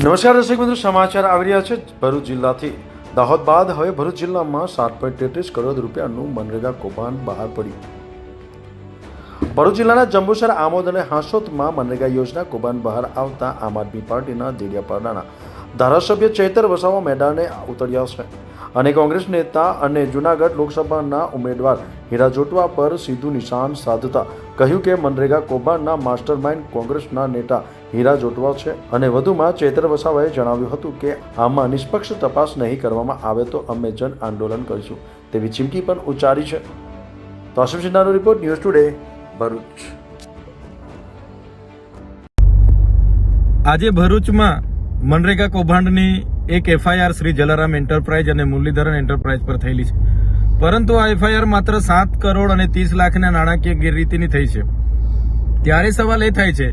નમસ્કાર દર્શક મિત્રો, સમાચાર આવી રહ્યા છે ભરૂચ જિલ્લાથી. દાહોદ બાદ હવે ભરૂચ જિલ્લામાં સાત પોઈન્ટ તેત્રીસ કરોડ રૂપિયાનું મનરેગા કૌભાંડ બહાર પડ્યું. ભરૂચ જિલ્લાના જંબુસર, આમોદ અને હાંસોદમાં મનરેગા યોજના કૌભાંડ બહાર આવતા આમ આદમી પાર્ટીના દેડિયાપાડાના ધારાસભ્ય ચૈતર વસાવા મેદાને ઉતર્યા છે. અને કોંગ્રેસ નેતા અને જૂનાગઢ લોકસભાના ઉમેદવાર હીરા જોટવા પર સીધું નિશાન સાધતા કહ્યું કે મનરેગા કૌભાંડના માસ્ટર માઇન્ડ કોંગ્રેસના નેતા હીરા જોટવા છે. અને વધુમાં ચેતર વસાવાએ જણાવ્યું હતું કે, આમાં નિષ્પક્ષ તપાસ નહીં કરવામાં આવે તો અમે જન આંદોલન કરીશું. તેવી ચીમકી પણ ઉચ્ચારી છે. તો આસિફ સિન્હાનો રિપોર્ટ ન્યૂઝ ટુડે, ભરૂચ. આજે ભરૂચમાં મનરેગા કૌભાંડની એક એફઆઈઆર શ્રી જલારામ એન્ટરપ્રાઇઝ અને મુરલીધરન એન્ટરપ્રાઇઝ પર થયેલી છે. પરંતુ આ એફઆઈઆર માત્ર સાત કરોડ અને ત્રીસ લાખના નાણાકીય ગેરરીતિની થઈ છે. ત્યારે સવાલ એ થાય છે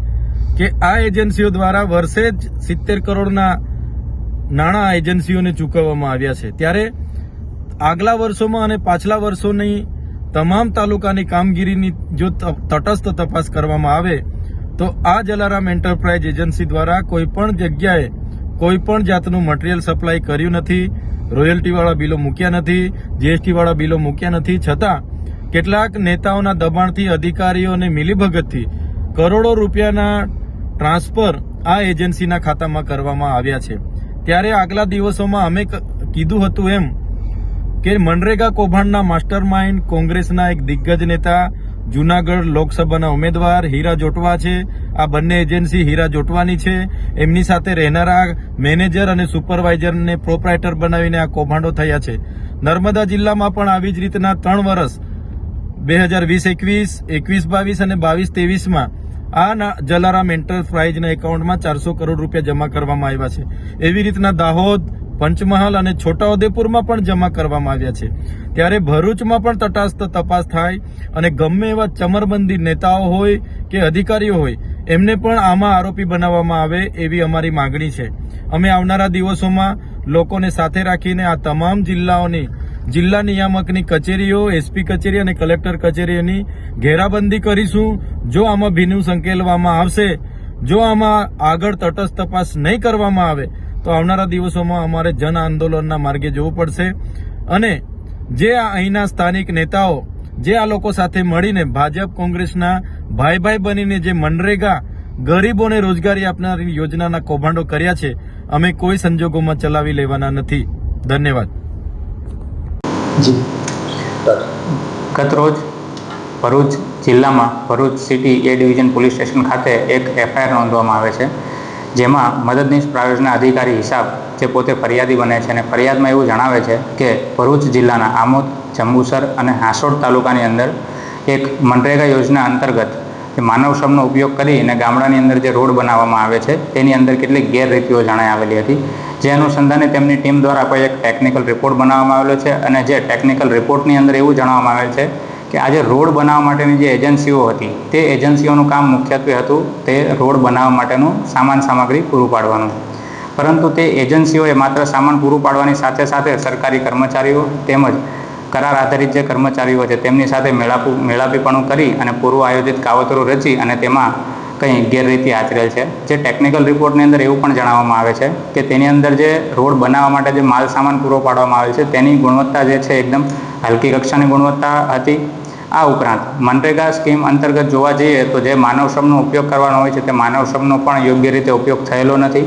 કે આ એજન્સીઓ દ્વારા વર્ષે જ સિત્તેર કરોડના નાણાં એજન્સીઓને ચૂકવવામાં આવ્યા છે. ત્યારે આગલા વર્ષોમાં અને પાછલા વર્ષોની તમામ તાલુકાની કામગીરીની જો તટસ્થ તપાસ કરવામાં આવે, તો આ જલારામ એન્ટરપ્રાઇઝ એજન્સી દ્વારા કોઈપણ જગ્યાએ કોઈ પણ જાતનું મટીરિયલ સપ્લાય કર્યું નથી રોયલ્ટીવાળા બિલો મૂક્યા નથી જીએસટીવાળા બિલો મૂક્યા નથી. છતાં, કેટલાક નેતાઓના દબાણથી, અધિકારીઓને મિલીભગતથી કરોડો રૂપિયાના ટ્રાન્સફર આ એજન્સીના ખાતામાં કરવામાં આવ્યા છે. ત્યારે આગલા દિવસોમાં અમે કીધું હતું એમ કે મનરેગા કૌભાંડના માસ્ટર માઇન્ડ કોંગ્રેસના એક દિગ્ગજ નેતા જૂનાગઢ લોકસભાના ઉમેદવાર હીરા જોટવા છે. આ બંને એજન્સી હીરા જોટવાની છે. એમની સાથે રહેનારા મેનેજર અને સુપરવાઇઝરને પ્રોપરાઇટર બનાવીને આ કૌભાંડો થયા છે. નર્મદા જિલ્લામાં પણ આવી જ રીતના ત્રણ વર્ષ બે હજાર વીસ એકવીસ એકવીસ બાવીસ અને બાવીસ ત્રેવીસમાં આ જલારામ એન્ટરપ્રાઇઝના એકાઉન્ટમાં ચારસો કરોડ રૂપિયા જમા કરવામાં આવ્યા છે. એવી રીતના દાહોદ પંચમહાલ અને છોટાઉદેપુરમાં પણ જમા કરવામાં આવ્યા છે. ત્યારે ભરૂચમાં પણ તટસ્થ તપાસ થાય અને ગમે એવા ચમરબંધી નેતાઓ હોય કે અધિકારીઓ હોય, એમને પણ આમાં આરોપી બનાવવામાં આવે એવી અમારી માંગણી છે. અમે આવનારા દિવસોમાં લોકોને સાથે રાખીને આ તમામ જિલ્લાઓની, જિલ્લા નિયામકની કચેરીઓ, એસપી કચેરી અને કલેક્ટર કચેરીઓની ઘેરાબંધી કરીશું. જો આમાં ભીનું સંકેલવામાં આવશે જો આમાં આગળ તટસ્થ તપાસ નહીં કરવામાં આવે તો આવનારા દિવસોમાં અમારે જન આંદોલનના માર્ગે જવું પડશે. અને જે આ અહીંના સ્થાનિક નેતાઓ જે આ લોકો સાથે મળીને ભાજપ કોંગ્રેસના ભાઈ ભાઈ બનીને જે મનરેગા ગરીબોને રોજગારી આપનારી યોજનાના કૌભાંડો કર્યા છે અમે કોઈ સંજોગોમાં ચલાવી લેવાના નથી. ધન્યવાદ. જી. ગત રોજ ભરૂચ જિલ્લામાં Bharuch city A division police station ખાતે એક એફઆઈઆર નોંધવામાં આવે છે, જેમાં મદદનીશ પ્રાયોજના અધિકારી હિસાબ જે પોતે ફરિયાદી બને છે અને ફરિયાદમાં એવું જણાવે છે કે ભરૂચ જિલ્લાના આમોદ, જંબુસર અને હાંસોડ તાલુકાની અંદર એક મનરેગા યોજના અંતર્ગત માનવ શ્રમનો ઉપયોગ કરીને ગામડાની અંદર જે રોડ બનાવવામાં આવે છે, તેની અંદર કેટલીક ગેરરીતિઓ જણાઈ આવેલી હતી. જે અનુસંધાને તેમની ટીમ દ્વારા કોઈ એક ટેકનિકલ રિપોર્ટ બનાવવામાં આવેલો છે અને જે ટેકનિકલ રિપોર્ટની અંદર એવું જણાવવામાં આવેલ છે કે આજે રોડ બનાવવા માટેની જે એજન્સીઓ હતી, તે એજન્સીઓનું કામ મુખ્યત્વે હતું તે રોડ બનાવવા માટેનું સામાન સામગ્રી પૂરું પાડવાનું. પરંતુ તે એજન્સીઓએ માત્ર સામાન પૂરું પાડવાની સાથે સાથે સરકારી કર્મચારીઓ તેમજ કરાર આધારિત જે કર્મચારીઓ છે, તેમની સાથે મેળાપુ, મેળાપીપણું કરી અને પૂર્વ આયોજિત કાવતરો રચી અને તેમાં કંઈ ગેરરીતિ આચરેલ છે? જે ટેકનિકલ રિપોર્ટની અંદર એવું પણ જણાવવામાં આવે છે કે તેની અંદર જે રોડ બનાવવા માટે જે માલ સામાન પૂરો પાડવામાં આવે છે, તેની ગુણવત્તા જે છે એકદમ હલકી કક્ષાની ગુણવત્તા હતી. આ ઉપરાંત મનરેગા સ્કીમ અંતર્ગત જોવા જઈએ તો જે માનવ શ્રમનો ઉપયોગ કરવાનો હોય છે, તે માનવ શ્રમનો પણ યોગ્ય રીતે ઉપયોગ થયેલો નથી.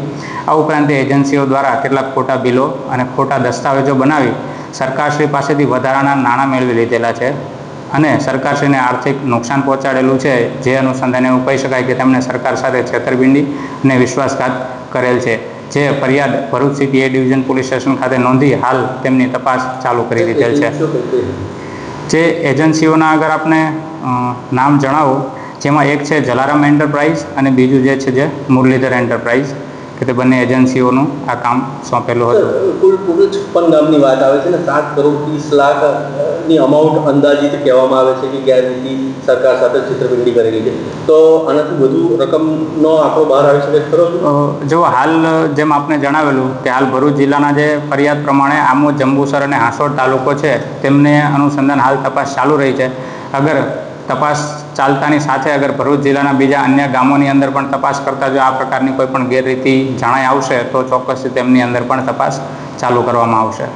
આ ઉપરાંત એજન્સીઓ દ્વારા કેટલાક ખોટા બિલો અને ખોટા દસ્તાવેજો બનાવી સરકારશ્રી પાસેથી વધારાના નાણાં મેળવી લીધેલા છે. અને સરકારશ્રીને આર્થિક નુકસાન પહોંચાડેલું છે, જે અનુસંધાને એવું કહી શકાય કે તેમણે સરકાર સાથે છેતરપિંડી અને વિશ્વાસઘાત કરેલ છે. જે ફરિયાદ Bharuch city A division police station ખાતે નોંધી હાલ તેમની તપાસ ચાલુ કરી દીધેલ છે. જે એજન્સીઓના આગળ આપને નામ જણાવો, જેમાં એક છે જલારામ એન્ટરપ્રાઇઝ અને બીજું જે છે જે મુરલીધર એન્ટરપ્રાઇઝ. કે તે બંને એજન્સીઓનું આ કામ સોંપેલું હતું. કુલ કુલ છપ્પન ગામની વાત આવે છે ને સાત કરોડ ત્રીસ લાખની અમાઉન્ટ અંદાજિત કહેવામાં આવે છે કે ગેરરીતિ સરકાર સાથે છેતરપિંડી કરેલી છે. તો આનાથી વધુ રકમનો આંકડો બહાર આવી શકે ખરો જો હાલ જેમ આપને જણાવેલું કે હાલ ભરૂચ જિલ્લાના જે ફરિયાદ પ્રમાણે આમો જંબુસર અને હાંસોડ તાલુકો છે તેમને અનુસંધાન હાલ તપાસ ચાલુ રહી છે. અગર તપાસ ચાલતાની સાથે અગર ભરૂચ જિલ્લાના બીજા અન્ય ગામોની અંદર પણ તપાસ કરતા જો આ પ્રકારની કોઈ પણ ગેરરીતિ જણાઈ આવશે, તો ચોક્કસથી તેમની અંદર પણ તપાસ ચાલુ કરવામાં આવશે.